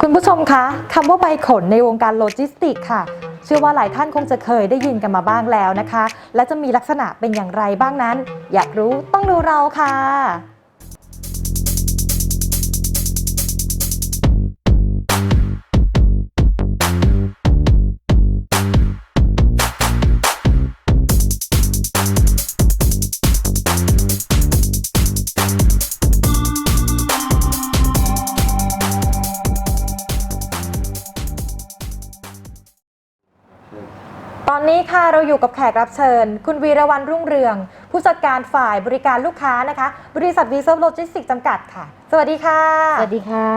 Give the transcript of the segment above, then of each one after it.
คุณผู้ชมคะคำว่าใบขนในวงการโลจิสติกค่ะ เชื่อว่าหลายท่านคงจะเคยได้ยินกันมาบ้างแล้วนะคะ และจะมีลักษณะเป็นอย่างไรบ้างนั้น อยากรู้ต้องดูเราค่ะ ตอนนี้ค่ะเราอยู่กับแขกรับเชิญ คุณวีรวันรุ่งเรือง ผู้จัดการฝ่ายบริการลูกค้านะคะ บริษัทวีเซิร์ฟโลจิสติกจำกัดค่ะ สวัสดีค่ะ สวัสดีค่ะ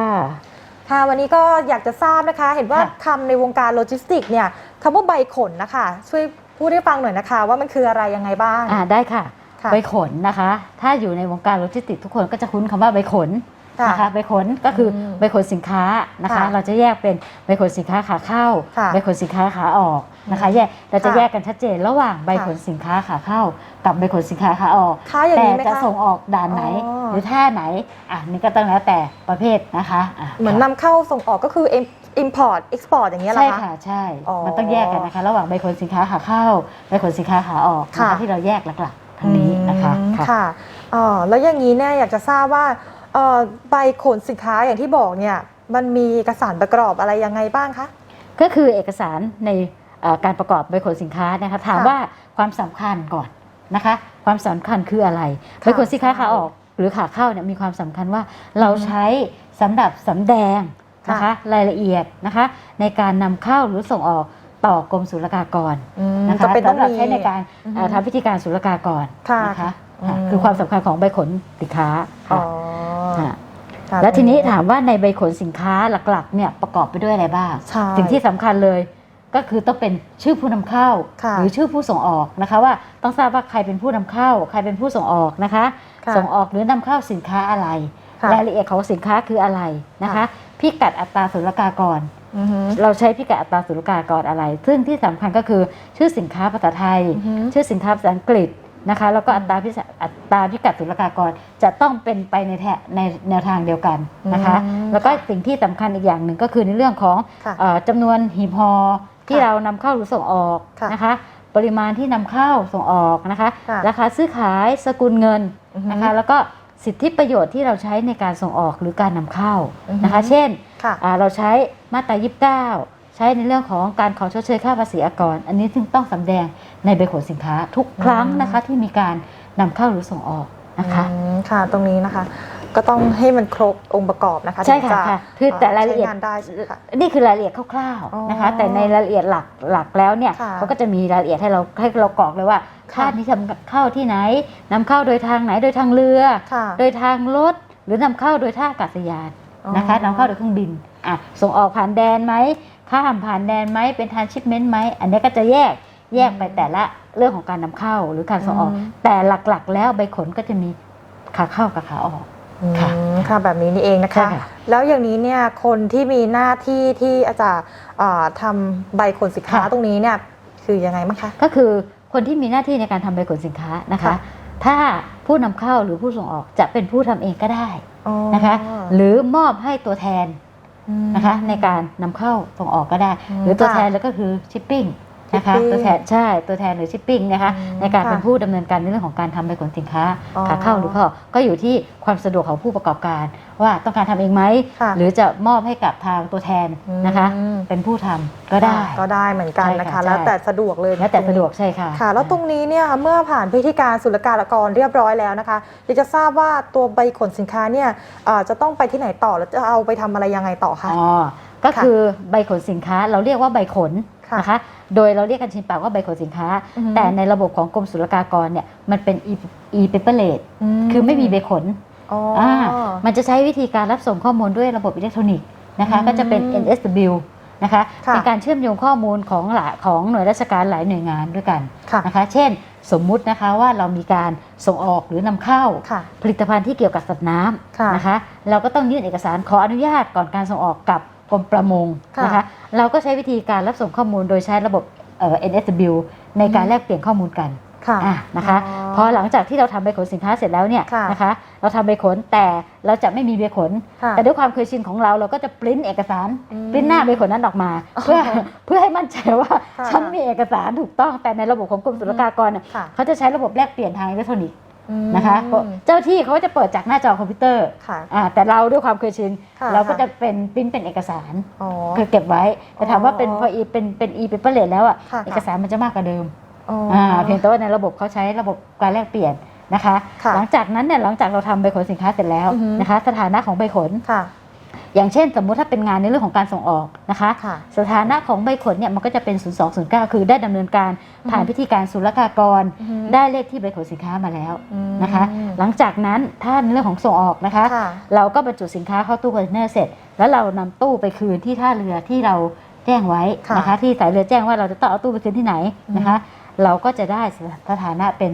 ค่ะวันนี้ก็อยากจะทราบนะคะ เห็นว่าค่ะ คำในวงการโลจิสติกส์เนี่ยคำว่าใบขนนะคะ ช่วยพูดให้ฟังหน่อยนะคะ ว่ามันคืออะไรยังไงบ้าง อ่าได้ค่ะ ค่ะ ใบขนนะคะ ถ้าอยู่ในวงการโลจิสติกส์ทุกคนก็จะคุ้นคำว่าใบขน ค่ะนะคะใบขนก็คืออมใบขนสินค้านะคะ ค่ะเราจะแยกเป็นใบขนสินค้าขาเข้าค่ะใบขนสินค้าขาออกนะคะ แยกเราจะค่ะแยกกันชัดเจน ระหว่างใบค่ะ ขนสินค้าขาเข้า กับใบขนสินค้าขาออก ค้าอย่างแต่นี้ไหมจะคะ ส่งออกด่านไหน อ๋อ หรือท่าไหนอะนี่ก็ต้องแล้วแต่ประเภทนะคะะเหมือนนำเข้าส่งออกก็คือ import export อย่างเงี้ยเหรอใช่คะ ค่ะใช่ อ๋อมันต้องแยกกันนะคะ ระหว่างใบขนสินค้าขาเข้าใบขนสินค้าขาออกนะค่ะคะที่เราแยกหลักๆทั้งนี้นะคะอืมค่ะ ค่ะอ๋อแล้วอย่างนี้เนี่ยอยากจะทราบว่าเอ่อใบขนสินค้าอย่างที่บอกเนี่ยมันมีเอกสารประกอบอะไรยังไงบ้างคะ ก็คือเอกสารในเอ่อการประกอบใบขนสินค้านะคะถามค่ะว่าความสำคัญก่อนนะคะ ความสำคัญคืออะไรค่ะใบขนสินค้าขาออกหรือขาเข้าเนี่ยมีความสำคัญว่าเราใช้สำหรับสำแดงนะคะค่ะรายละเอียดนะคะ ในการนำเข้าหรือส่งออกต่อกรมศุลกากรอืมนะคะจะเป็นต้องสำหรับมีใช้ในการอือฮึเอ่อทำพิธีการศุลกากรค่ะนะคะอืม ค่ะคือความสำคัญของใบขนสินค้าอ๋ค่ะอค่ะค่ะแล้วทีนี้ถามว่าในใบขนสินค้าหลักๆเนี่ยประกอบไปด้วยอะไรบ้าง ใช่ สิ่งที่สำคัญเลยก็คือต้องเป็นชื่อผู้นำเข้า ค่ะ หรือชื่อผู้ส่งออกนะคะว่าต้องทราบว่าใครเป็นผู้นำเข้า ใครเป็นผู้ส่งออกนะคะ ค่ะส่งออกหรือนำเข้าสินค้าอะไรค่ะรายละเอียดของสินค้าคืออะไรนะคะค่ะพิกัดอัตราศุลกากร อือฮึ เราใช้พิกัดอัตราศุลกากรอะไร ซึ่งที่สำคัญก็คือชื่อสินค้าภาษาไทย อือฮึ ชื่อสินค้าภาษาอังกฤษ นะคะแล้วก็อัตราพิเศษอัตราพิกัดศุลกากรจะต้องเป็นไปในแถในแนวทางเดียวกันนะคะอืมแล้วก็ค่ะสิ่งที่สำคัญอีกอย่างหนึ่งก็คือในเรื่องของค่ะเอ่อจำนวนหีบห่อที่ค่ะเรานำเข้าหรือส่งออกค่ะนะคะ ปริมาณที่นำเข้าส่งออกนะคะค่ะราคาซื้อขายสกุลเงินอือฮึนะคะแล้วก็สิทธิประโยชน์ที่เราใช้ในการส่งออกหรือการนำเข้าอือฮึนะคะ เช่นค่ะอ่าเราใช้มาตรา 29 ใช้ในเรื่องของการขอชดเชยค่าภาษีอากร อันนี้จึงต้องสำแดงในใบขนสินค้าทุกครั้งนะคะที่มีการนำเข้าหรือส่งออกนะคะอืมค่ะตรงนี้นะคะก็ต้องให้มันครบองค์ประกอบนะคะใช่ถึงค่ะจค่ะคือแต่รายละเอียดใช้งานได้ใช่ไหมคะนี่คือรายละเอียดคร่าวอ๋อๆนะคะ แต่ในรายละเอียดหลักหลักแล้วเนี่ยค่ะเขาก็จะมีรายละเอียดให้เราให้เรากรอกเลยว่าค่ะค่านี้ทำเข้าที่ไหนนำเข้าโดยทางไหนโดยทางเรือค่ะโดยทางรถหรือนำเข้าโดยท่าอากาศยาน นะคะอ๋อนำเข้าโดยเครื่องบินอะส่งออกผ่านแดนไหมข้ามผ่านแดนไหมเป็นทานชิปเมนต์ไหมอันนี้ก็จะแยกแยกไปแต่ละเรื่องของการนำเข้าหรือการส่งออกอืมแต่หลักๆ แล้วใบขนก็จะมีขาเข้ากับขาออกค่ะอืมค่ะแบบนี้นี่เองนะคะใช่ค่ะแล้วอย่างนี้เนี่ยคนที่มีหน้าที่ที่อาจารย์อ่าทำใบขนสินค้าค่ะตรงนี้เนี่ยคือยังไงบ้างคะก็คือคนที่มีหน้าที่ในการทำใบขนสินค้านะคะค่ะถ้า ผู้นำเข้าหรือผู้ส่งออกจะเป็นผู้ทำเองก็ได้อ๋อนะคะ หรือมอบให้ตัวแทนอืมนะคะในการนำเข้าส่งออกก็ได้อืมหรือตัวค่ะแทนแล้วก็คือชิปปิ้ง นะคะ shipping ตัวแทนใช่ตัวแทนหรือชิปปิ้งนะคะอืมในการค่ะเป็นผู้ดำเนินการในเรื่องของการทำใบขนสินค้าอ๋อขาเข้าหรือขาออกก็อยู่ที่ความสะดวกของผู้ประกอบการ ว่าต้องการทำเองไหมค่ะหรือจะมอบให้กับทางตัวแทนนะคะอืมเป็นผู้ทำก็ได้ก็ได้เหมือนกันใช่นะค่ะคะ แล้วใช่แต่สะดวกเลยแล้วแต่สะดวกใช่ค่ะค่ะ แล้วตรงนี้เนี่ยเมื่อผ่านพิธีการศุลกากรเรียบร้อยแล้วนะคะอยากจะทราบว่าตัวใบขนสินค้าเนี่ยเอ่อจะต้องไปที่ไหนต่อแล้วจะเอาไปทำอะไรยังไงต่อคะอ๋อก็คือใบขนสินค้าเราเรียกว่าใบขนค่ะ นะคะ โดยเราเรียกกันชินปากว่าใบขนสินค้า อือฮึแต่ในระบบของกรมศุลกากรเนี่ยมันเป็น e e paper rate มคือไม่มีใบขน อ๋ออ อ่ามันจะใช้วิธีการรับส่งข้อมูลด้วยระบบอิเล็กทรอนิกส์นะคะ อืมก็จะเป็น NSW นะคะค่ะ เป็นการเชื่อมโยงข้อมูลของหลายของหน่วยราชการหลายหน่วยงานด้วยกันค่ะนะคะ เช่น สมมุตินะคะว่าเรามีการส่งออกหรือนำเข้า ค่ะ ผลิตภัณฑ์ที่เกี่ยวกับสัตว์น้ค่ะำนะคะ เราก็ต้องยื่นเอกสารขออนุญาตก่อนการส่งออกกับ กรมประมงค่ะนะคะเราก็ใช้วิธีการรับส่งข้อมูลโดยใช้ระบบเอ่อ NSW ในการแลกเปลี่ยนข้อมูลกันค่ะอะนะคะอ๋อพอหลังจากที่เราทำใบขนสินค้าเสร็จแล้วเนี่ยค่ะนะคะเราทำใบขนแต่เราจะไม่มีใบขนค่ะแต่ด้วยความเคยชินของเราเราก็จะปริ้นเอกสารอืมปริ้นหน้าใบขนนั้นออกมาอ๋อเพื่อเพื่อให้มั่นใจว่าค่ะฉันมีเอกสารถูกต้องแต่ในระบบของกรมศุลกากรเนี่ยค่ะเขาจะใช้ระบบแลกเปลี่ยนทางอิเล็กทรอนิกส์อืม นะคะเพราะเจ้าที่เขาก็จะเปิดจากหน้าจอคอมพิวเตอร์ค่ะอ่าแต่เราด้วยความเคยชินค่ะเราก็จะเป็นปริ้นเป็นเอกสารอ๋อคือเก็บไว้ แต่ถามว่าเป็นอ๋อพออีเป็นเป็นอีเป็นเปอร์เลทแล้วอะค่ะเอกสารมันจะมากกว่าเดิมอ๋อออ่าเพียงแต่ว่าในระบบเขาใช้ระบบการแลกเปลี่ยนนะคะค่ะหลังจากนั้นเนี่ยหลังจากเราทำใบขนสินค้าเสร็จแล้วอือฮึนะคะ สถานะของใบขนค่ะ อย่างเช่น สมมุติถ้าเป็นงานในเรื่องของการส่งออกนะคะค่ะ สถานะของใบขนเนี่ยมันก็จะเป็น 0209 คือได้ดำเนินการผ่านอือฮึพิธีการศุลกากร อือฮึ ได้เลขที่ใบขนสินค้ามาแล้วอืมนะคะ หลังจากนั้นถ้าในเรื่องของส่งออกนะคะ ค่ะ เราก็บรรจุสินค้าเข้าตู้คอนเทนเนอร์เสร็จ แล้วเรานำตู้ไปคืนที่ท่าเรือที่เราแจ้งไว้ค่ะนะคะ ที่สายเรือแจ้งว่าเราจะต้องเอาตู้ไปคืนที่ไหนนะคะ เราก็จะได้สถานะเป็น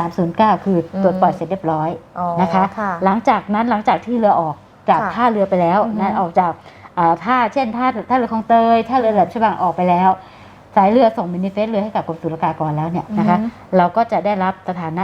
0309 คือตรวจปล่อยเสร็จเรียบร้อยอ๋อนะคะค่ะหลังจากนั้นหลังจากที่เรือออก จากค่ะท่าเรือไปแล้วอือฮึนะออกจากอ่าท่าเช่นท่าท่าเรือคลองเตยท่าเรือแหลมฉบังออกไปแล้วสายเรือส่งมินิเฟสเรือให้กับกรมศุลกากรแล้วเนี่ยนะคะอือฮึเราก็จะได้รับสถานะ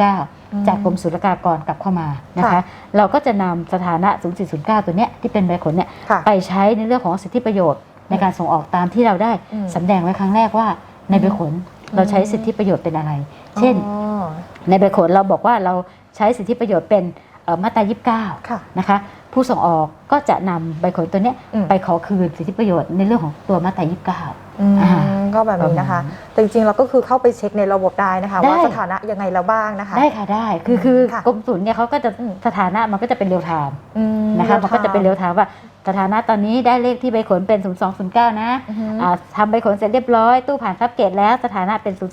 0409 จากกรมศุลกากรกลับเข้ามานะคะค่ะเราก็จะนำสถานะ 0409 ตัวเนี้ยที่เป็นใบขนเนี่ยค่ะไปใช้ในเรื่องของสิทธิประโยชน์ ในการส่งออกตามที่เราได้อืมสำแดงไว้ครั้งแรกว่าในใบขนเราใช้สิทธิประโยชน์เป็นอะไร เช่นอ๋อในใบขนเราบอกว่าเราใช้สิทธิประโยชน์เป็นเอ่อ มาตรา 29ค่ะนะคะ ผู้ส่งออกก็จะนำใบขนตัวเนี้ยอืม ไปขอคืนสิทธิประโยชน์ในเรื่องของตัวมาตรา29อืมอ่าก็แบบนี้นะคะประมาณแต่จริงๆเราก็คือเข้าไปเช็คในระบบได้นะคะ ได้ ว่าสถานะยังไงแล้วบ้างนะคะ ได้ค่ะได้คือคือค่ะ กรมศุลเนี่ยเขาก็จะอืมสถานะมันก็จะเป็นเรียลไทม์อืนะคะมันก็จะเป็นเรียลไทม์ว่าสถานะตอนนี้ได้เลขที่ใบขนเป็น 0209 นะอือฮึอ่าทำใบขนเสร็จเรียบร้อย ตู้ผ่านซับเกตแล้วสถานะเป็นอืม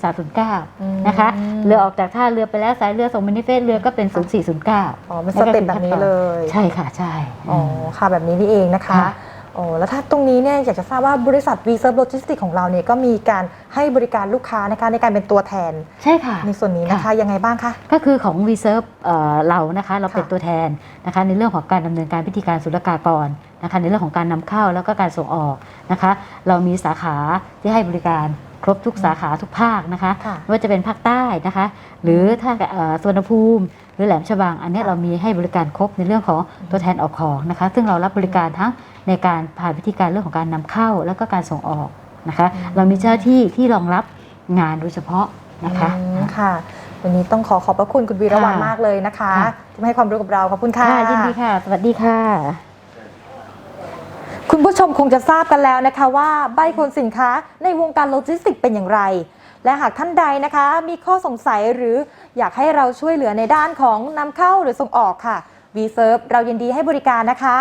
0309นะคะเรือออกจากท่าเรือไปแล้วสายเรือส่งมินิเฟสเรือก็เป็น 0409 อ๋อเป็นสเต็ปแบบนี้เลย ใช่ค่ะใช่อ๋อค่ะแบบนี้นี่เองนะคะค่ะอ๋อแล้วถ้าตรงนี้เนี่ยอยากจะทราบว่าบริษัท v s e r v Logistics ของเราเนี่ยก็มีการให้บริการลูกค้านะคะในการเป็นตัวแทน ใช่ค่ะ ในส่วนนี้นะคะค่ะ ยังไงบ้างคะ ก็คือของ Reserve เอ่อเรานะคะเราเป็นค่ะ ตัวแทนนะคะในเรื่องของการดำเนินการพิธีการศุลกากรนะคะในเรื่องของการนำเข้าแล้วก็การส่งออกนะคะ เรามีสาขาที่ให้บริการ ครบทุกสาขาทุกภาคนะคะค่ะไม่ว่าจะเป็นภาคใต้นะคะ หรือถ้าเอ่อสวนภูมิ หรือแหลมฉบัง อันเนี้ยค่ะ เรามีให้บริการครบในเรื่องของตัวแทนออกของนะคะ ซึ่งเรารับบริการทั้งในการผ่านพิธีการเรื่องของการนำเข้า แล้วก็การส่งออกนะคะ เรามีเจ้าหน้าที่ที่รองรับงานโดยเฉพาะนะคะ อืมค่ะ วันนี้ต้องขอขอบพระคุณคุณวีรวันค่ะมากเลยนะคะค่ะ ที่มาให้ความรู้กับเราขอบคุณค่ะ ค่ะยินดีค่ะ สวัสดีค่ะคุณ ผู้ชมคงจะทราบกันแล้วนะคะว่าใบคนสินค้าในวงการโลจิสติกเป็นอย่างไร และหากท่านใดนะคะมีข้อสงสัยหรืออยากให้เราช่วยเหลือในด้านของนำเข้าหรือส่งออกค่ะ v s e r v เรายินดีให้บริการนะคะ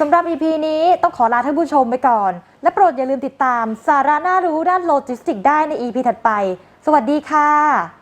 สำหรับ EP นี้ต้องขอลาท่านผู้ชมไปก่อน และโปรดอย่าลืมติดตามสาระน่ารู้ด้านโลจิสติกได้ใน EP ถัดไป สวัสดีค่ะ